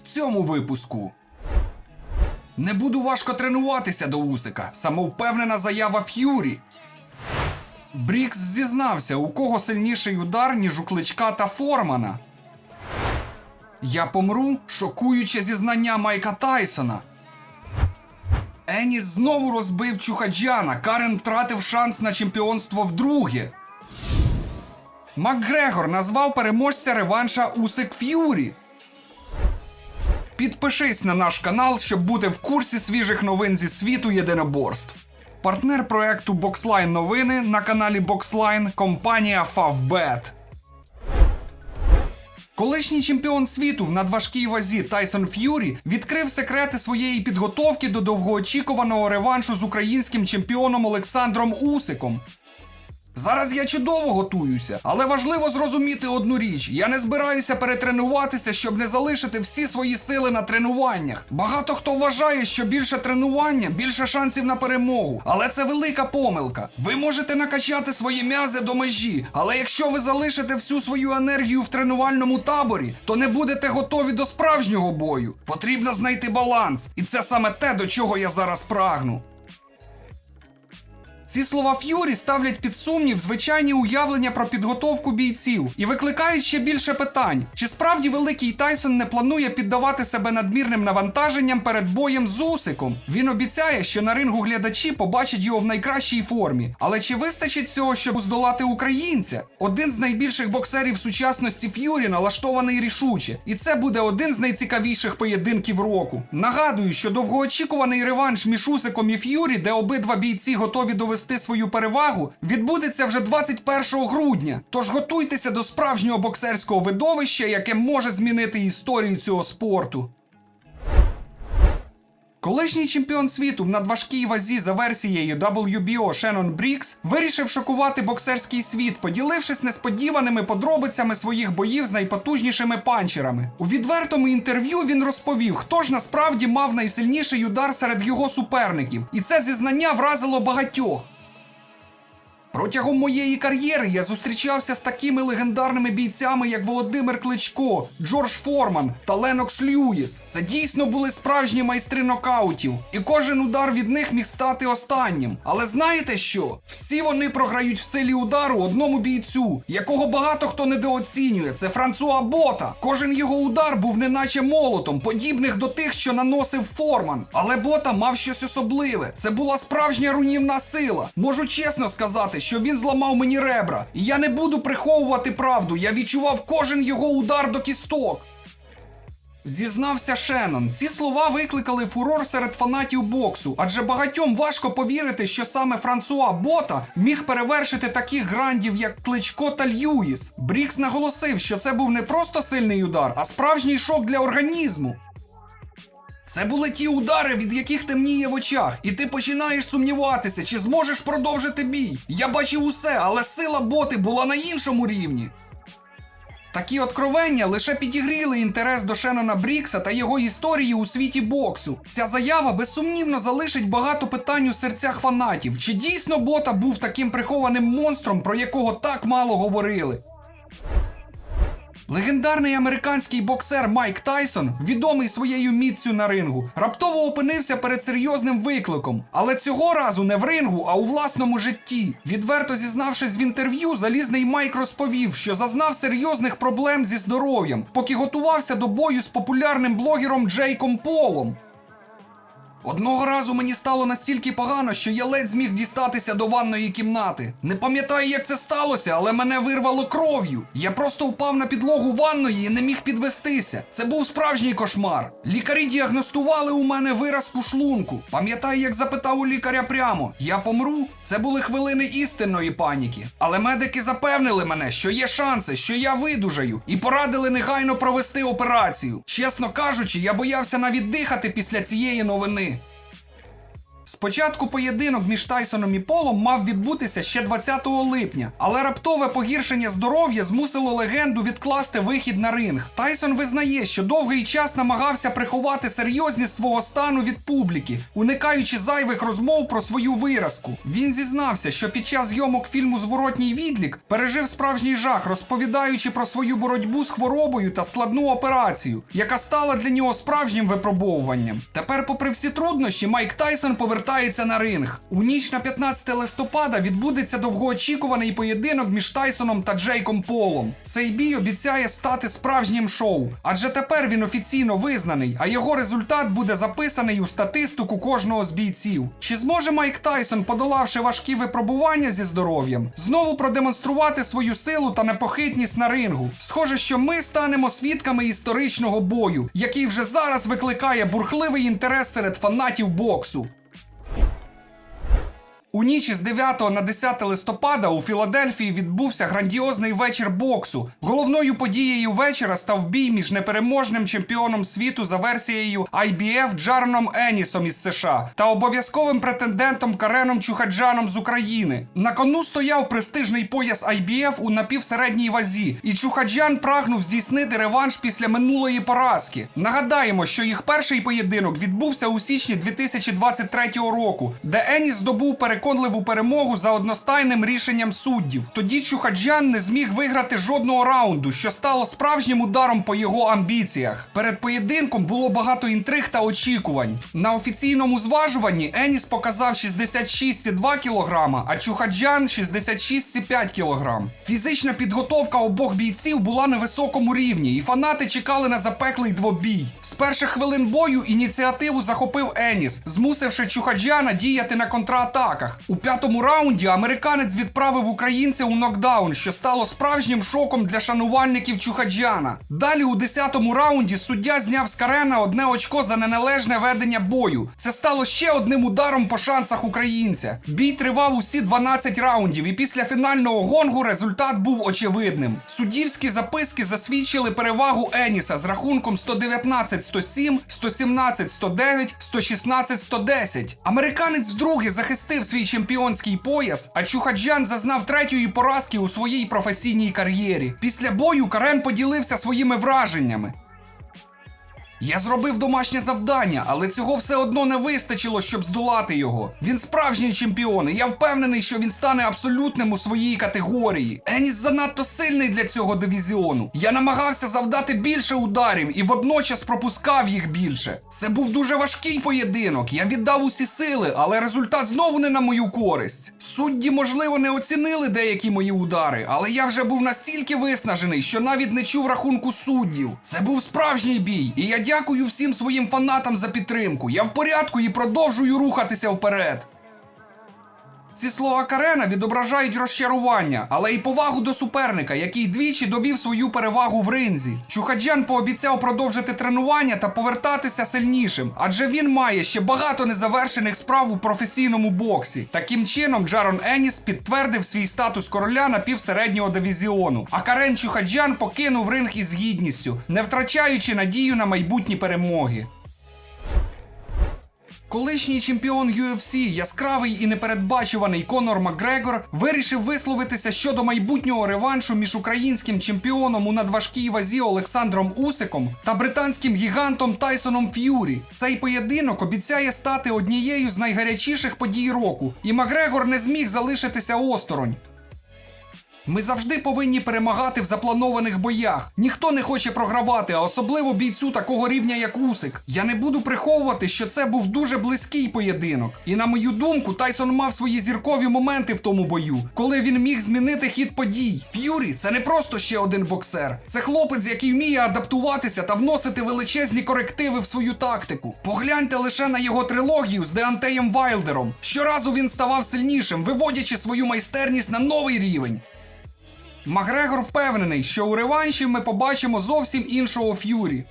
в цьому випуску. Не буду важко тренуватися до Усика. Самовпевнена заява Ф'юрі. Брікс зізнався, у кого сильніший удар, ніж у кличка та Формана. Я помру, шокуюче зізнання Майка Тайсона. Еніс знову розбив Чухаджана. Карен втратив шанс на чемпіонство вдруге. Макгрегор назвав переможця реванша Усик Ф'юрі. Підпишись на наш канал, щоб бути в курсі свіжих новин зі світу єдиноборств. Партнер проекту Boxline новини на каналі Boxline компанія Favbet. Колишній чемпіон світу в надважкій вазі Тайсон Ф'юрі відкрив секрети своєї підготовки до довгоочікуваного реваншу з українським чемпіоном Олександром Усиком. Зараз я чудово готуюся, але важливо зрозуміти одну річ: я не збираюся перетренуватися, щоб не залишити всі свої сили на тренуваннях. Багато хто вважає, що більше тренування, більше шансів на перемогу. Але це велика помилка. Ви можете накачати свої м'язи до межі, але якщо ви залишите всю свою енергію в тренувальному таборі, то не будете готові до справжнього бою. Потрібно знайти баланс, і це саме те, до чого я зараз прагну. Ці слова Ф'юрі ставлять під сумнів звичайні уявлення про підготовку бійців і викликають ще більше питань: чи справді великий Тайсон не планує піддавати себе надмірним навантаженням перед боєм з Усиком? Він обіцяє, що на рингу глядачі побачать його в найкращій формі. Але чи вистачить цього, щоб здолати українця? Один з найбільших боксерів сучасності Ф'юрі налаштований рішуче, і це буде один з найцікавіших поєдинків року. Нагадую, що довгоочікуваний реванш між Усиком і Ф'юрі, де обидва бійці готові довести свою перевагу, відбудеться вже 21 грудня. Тож готуйтеся до справжнього боксерського видовища, яке може змінити історію цього спорту. Колишній чемпіон світу в надважкій вазі за версією WBO Шеннон Брікс вирішив шокувати боксерський світ, поділившись несподіваними подробицями своїх боїв з найпотужнішими панчерами. У відвертому інтерв'ю він розповів, хто ж насправді мав найсильніший удар серед його суперників, і це зізнання вразило багатьох. Протягом моєї кар'єри я зустрічався з такими легендарними бійцями, як Володимир Кличко, Джордж Форман та Ленокс Льюіс. Це дійсно були справжні майстри нокаутів, і кожен удар від них міг стати останнім. Але знаєте що? Всі вони програють в силі удару одному бійцю, якого багато хто недооцінює. Це Франсуа Бота. Кожен його удар був неначе молотом, подібних до тих, що наносив Форман. Але Бота мав щось особливе. Це була справжня руйнівна сила. Можу чесно сказати, що він зламав мені ребра. І я не буду приховувати правду. Я відчував кожен його удар до кісток. Зізнався Шеннон. Ці слова викликали фурор серед фанатів боксу, адже багатьом важко повірити, що саме Франсуа Бота міг перевершити таких грандів, як Кличко та Льюіс. Брікс наголосив, що це був не просто сильний удар, а справжній шок для організму. Це були ті удари, від яких темніє в очах, і ти починаєш сумніватися, чи зможеш продовжити бій. Я бачив усе, але сила боти була на іншому рівні. Такі откровення лише підігріли інтерес до Шеннона Брікса та його історії у світі боксу. Ця заява безсумнівно залишить багато питань у серцях фанатів. Чи дійсно бота був таким прихованим монстром, про якого так мало говорили? Легендарний американський боксер Майк Тайсон, відомий своєю міцю на рингу, раптово опинився перед серйозним викликом. Але цього разу не в рингу, а у власному житті. Відверто зізнавшись в інтерв'ю, залізний Майк розповів, що зазнав серйозних проблем зі здоров'ям, поки готувався до бою з популярним блогером Джейком Полом. Одного разу мені стало настільки погано, що я ледь зміг дістатися до ванної кімнати. Не пам'ятаю, як це сталося, але мене вирвало кров'ю. Я просто впав на підлогу ванної і не міг підвестися. Це був справжній кошмар. Лікарі діагностували у мене виразку шлунку. Пам'ятаю, як запитав у лікаря прямо: я помру? Це були хвилини істинної паніки. Але медики запевнили мене, що є шанси, що я видужаю, і порадили негайно провести операцію. Чесно кажучи, я боявся навіть дихати після цієї новини. Спочатку поєдинок між Тайсоном і Полом мав відбутися ще 20 липня, але раптове погіршення здоров'я змусило легенду відкласти вихід на ринг. Тайсон визнає, що довгий час намагався приховати серйозність свого стану від публіки, уникаючи зайвих розмов про свою виразку. Він зізнався, що під час зйомок фільму Зворотній відлік пережив справжній жах, розповідаючи про свою боротьбу з хворобою та складну операцію, яка стала для нього справжнім випробовуванням. Тепер, попри всі труднощі, Майк Тайсон повертається на ринг. У ніч на 15 листопада відбудеться довгоочікуваний поєдинок між Тайсоном та Джейком Полом. Цей бій обіцяє стати справжнім шоу, адже тепер він офіційно визнаний, а його результат буде записаний у статистику кожного з бійців. Чи зможе Майк Тайсон, подолавши важкі випробування зі здоров'ям, знову продемонструвати свою силу та непохитність на рингу? Схоже, що ми станемо свідками історичного бою, який вже зараз викликає бурхливий інтерес серед фанатів боксу. У ніч із 9 на 10 листопада у Філадельфії відбувся грандіозний вечір боксу. Головною подією вечора став бій між непереможним чемпіоном світу за версією IBF Джароном Енісом із США та обов'язковим претендентом Кареном Чухаджаном з України. На кону стояв престижний пояс IBF у напівсередній вазі, і Чухаджан прагнув здійснити реванш після минулої поразки. Нагадаємо, що їх перший поєдинок відбувся у січні 2023 року, де Еніс здобув переконливу перемогу за одностайним рішенням суддів. Тоді Чухаджан не зміг виграти жодного раунду, що стало справжнім ударом по його амбіціях. Перед поєдинком було багато інтриг та очікувань. На офіційному зважуванні Еніс показав 66,2 кг, а Чухаджан 66,5 кг. Фізична підготовка обох бійців була на високому рівні, і фанати чекали на запеклий двобій. З перших хвилин бою ініціативу захопив Еніс, змусивши Чухаджана діяти на контратаках. У п'ятому раунді американець відправив українця у нокдаун, що стало справжнім шоком для шанувальників Чухаджана. Далі у десятому раунді суддя зняв з Карена одне очко за неналежне ведення бою. Це стало ще одним ударом по шансах українця. Бій тривав усі 12 раундів, і після фінального гонгу результат був очевидним. Суддівські записки засвідчили перевагу Еніса з рахунком 119-107, 117-109, 116-110. Американець вдруге захистив свій чемпіонський пояс, а Чухаджан зазнав третьої поразки у своїй професійній кар'єрі. Після бою Карен поділився своїми враженнями. Я зробив домашнє завдання, але цього все одно не вистачило, щоб здолати його. Він справжній чемпіон, і я впевнений, що він стане абсолютним у своїй категорії. Еніс занадто сильний для цього дивізіону. Я намагався завдати більше ударів і водночас пропускав їх більше. Це був дуже важкий поєдинок. Я віддав усі сили, але результат знову не на мою користь. Судді, можливо, не оцінили деякі мої удари, але я вже був настільки виснажений, що навіть не чув рахунку суддів. Це був справжній бій, і я дякую всім своїм фанатам за підтримку. Я в порядку і продовжую рухатися вперед. Ці слова Карена відображають розчарування, але й повагу до суперника, який двічі довів свою перевагу в ринзі. Чухаджан пообіцяв продовжити тренування та повертатися сильнішим, адже він має ще багато незавершених справ у професійному боксі. Таким чином, Джарон Еніс підтвердив свій статус короля напівсереднього дивізіону. А Карен Чухаджан покинув ринг із гідністю, не втрачаючи надію на майбутні перемоги. Колишній чемпіон UFC, яскравий і непередбачуваний Конор Макгрегор, вирішив висловитися щодо майбутнього реваншу між українським чемпіоном у надважкій вазі Олександром Усиком та британським гігантом Тайсоном Ф'юрі. Цей поєдинок обіцяє стати однією з найгарячіших подій року, і Макгрегор не зміг залишитися осторонь. Ми завжди повинні перемагати в запланованих боях. Ніхто не хоче програвати, а особливо бійцю такого рівня, як Усик. Я не буду приховувати, що це був дуже близький поєдинок. І на мою думку, Тайсон мав свої зіркові моменти в тому бою, коли він міг змінити хід подій. Ф'юрі це не просто ще один боксер. Це хлопець, який вміє адаптуватися та вносити величезні корективи в свою тактику. Погляньте лише на його трилогію з Деантеєм Вайлдером. Щоразу він ставав сильнішим, виводячи свою майстерність на новий рівень. Макгрегор впевнений, що у реванші ми побачимо зовсім іншого ф'юрі.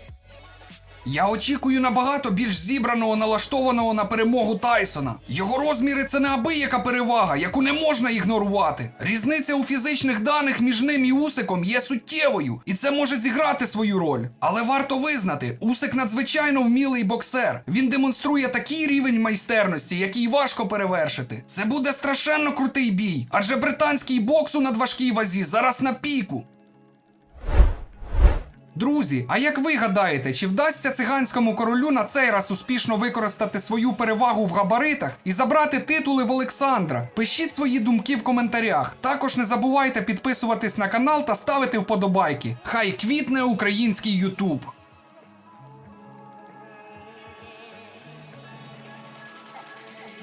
Я очікую набагато більш зібраного, налаштованого на перемогу Тайсона. Його розміри це неабияка перевага, яку не можна ігнорувати. Різниця у фізичних даних між ним і Усиком є суттєвою, і це може зіграти свою роль. Але варто визнати, Усик надзвичайно вмілий боксер. Він демонструє такий рівень майстерності, який важко перевершити. Це буде страшенно крутий бій, адже британський бокс у надважкій вазі зараз на піку. Друзі, а як ви гадаєте, чи вдасться циганському королю на цей раз успішно використати свою перевагу в габаритах і забрати титули в Олександра? Пишіть свої думки в коментарях. Також не забувайте підписуватись на канал та ставити вподобайки. Хай квітне український Ютуб.